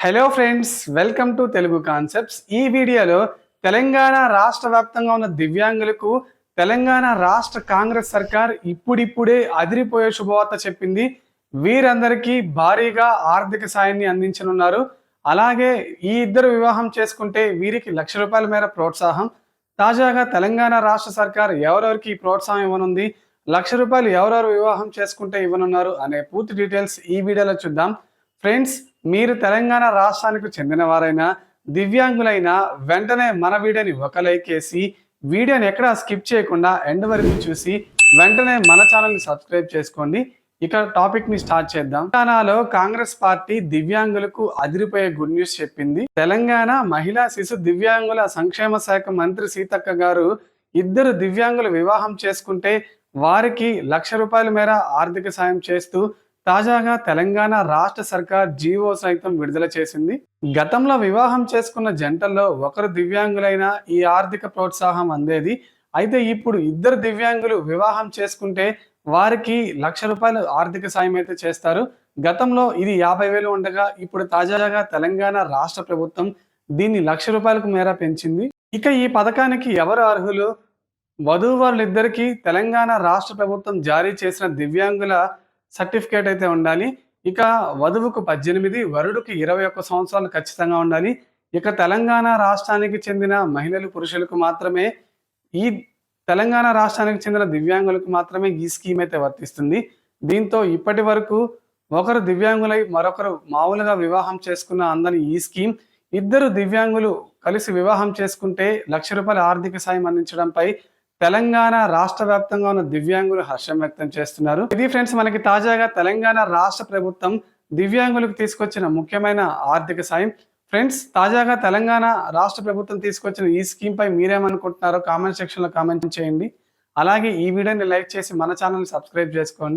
Hello friends welcome to Telugu concepts ఈ వీడియోలో తెలంగాణ రాష్ట్ర వ్యాప్తంగా ఉన్న దివ్యాంగులకు తెలంగాణ రాష్ట్ర కాంగ్రెస్ సర్కార్ ఇప్పుడిప్పుడే అదిరిపోయే శుభవార్త చెప్పింది. వీరందరికీ భారీగా ఆర్థిక సాయాన్ని అందించనున్నారు. అలాగే ఈ ఇద్దరు వివాహం చేసుకుంటే వీరికి లక్ష రూపాయల మేర ప్రోత్సాహం. తాజాగా తెలంగాణ రాష్ట్ర సర్కార్ ఎవరెవరికి ప్రోత్సాహం ఇవ్వనుంది? లక్ష రూపాయలు ఎవరెవరు వివాహం చేసుకుంటే ఇవ్వనున్నారు? అనే పూర్తి డీటెయిల్స్ ఈ వీడియోలో చూద్దాం. ఫ్రెండ్స్ మీరు తెలంగాణ రాష్ట్రానికి చెందినవారైనా దివ్యాంగులైనా వెంటనే మన వీడియోని ఒక లైక్ వేసి వీడియోని ఎక్కడా స్కిప్ చేయకుండా ఎండ్ వరకు చూసి వెంటనే మన ఛానల్ని సబ్స్క్రైబ్ చేసుకోండి. ఇక టాపిక్ని స్టార్ట్ చేద్దాం. తెలంగాణలో కాంగ్రెస్ పార్టీ దివ్యాంగులకు అదిరిపోయే గుడ్ న్యూస్ చెప్పింది. తెలంగాణ మహిళా శిశు దివ్యాంగుల సంక్షేమ శాఖ మంత్రి సీతక్క గారు ఇద్దరు దివ్యాంగులు వివాహం చేసుకుంటే వారికి లక్ష రూపాయల మేర ఆర్థిక సాయం చేస్తూ తాజాగా తెలంగాణ రాష్ట్ర సర్కార్ జీవో సైతం విడుదల చేసింది. గతంలో వివాహం చేసుకున్న జంటల్లో ఒకరు దివ్యాంగులైన ఈ ఆర్థిక ప్రోత్సాహం అందేది. అయితే ఇప్పుడు ఇద్దరు దివ్యాంగులు వివాహం చేసుకుంటే వారికి లక్ష రూపాయలు ఆర్థిక సాయం అయితే చేస్తారు. గతంలో ఇది యాభై వేలు ఉండగా ఇప్పుడు తాజాగా తెలంగాణ రాష్ట్ర ప్రభుత్వం దీన్ని లక్ష రూపాయలకు మేర పెంచింది. ఇక ఈ పథకానికి ఎవరు అర్హులు? వధూవరులిద్దరికీ తెలంగాణ రాష్ట్ర ప్రభుత్వం జారీ చేసిన దివ్యాంగుల సర్టిఫికేట్ అయితే ఉండాలి. ఇక వధువుకు పద్దెనిమిది వరుడుకి ఇరవై ఒక్క సంవత్సరాలు ఖచ్చితంగా ఉండాలి. ఇక తెలంగాణ రాష్ట్రానికి చెందిన మహిళలు పురుషులకు మాత్రమే ఈ తెలంగాణ రాష్ట్రానికి చెందిన దివ్యాంగులకు మాత్రమే ఈ స్కీమ్ అయితే వర్తిస్తుంది. దీంతో ఇప్పటి వరకు ఒకరు దివ్యాంగులై మరొకరు మామూలుగా వివాహం చేసుకున్న అందని ఈ స్కీమ్. ఇద్దరు దివ్యాంగులు కలిసి వివాహం చేసుకుంటే లక్ష రూపాయల ఆర్థిక సాయం అందించడంపై తెలంగాణ రాష్ట్ర వ్యాప్తంగా ఉన్న దివ్యాంగులు హర్షం వ్యక్తం చేస్తున్నారు. ఇది ఫ్రెండ్స్ మనకి తాజాగా తెలంగాణ రాష్ట్ర ప్రభుత్వం దివ్యాంగులకు తీసుకొచ్చిన ముఖ్యమైన ఆర్థిక సాయం. ఫ్రెండ్స్ తాజాగా తెలంగాణ రాష్ట్ర ప్రభుత్వం తీసుకొచ్చిన ఈ స్కీమ్ పై మీరేమనుకుంటున్నారో కామెంట్ సెక్షన్లో కామెంట్ చేయండి. అలాగే ఈ వీడియోని లైక్ చేసి మన ఛానల్ సబ్స్క్రైబ్ చేసుకోండి.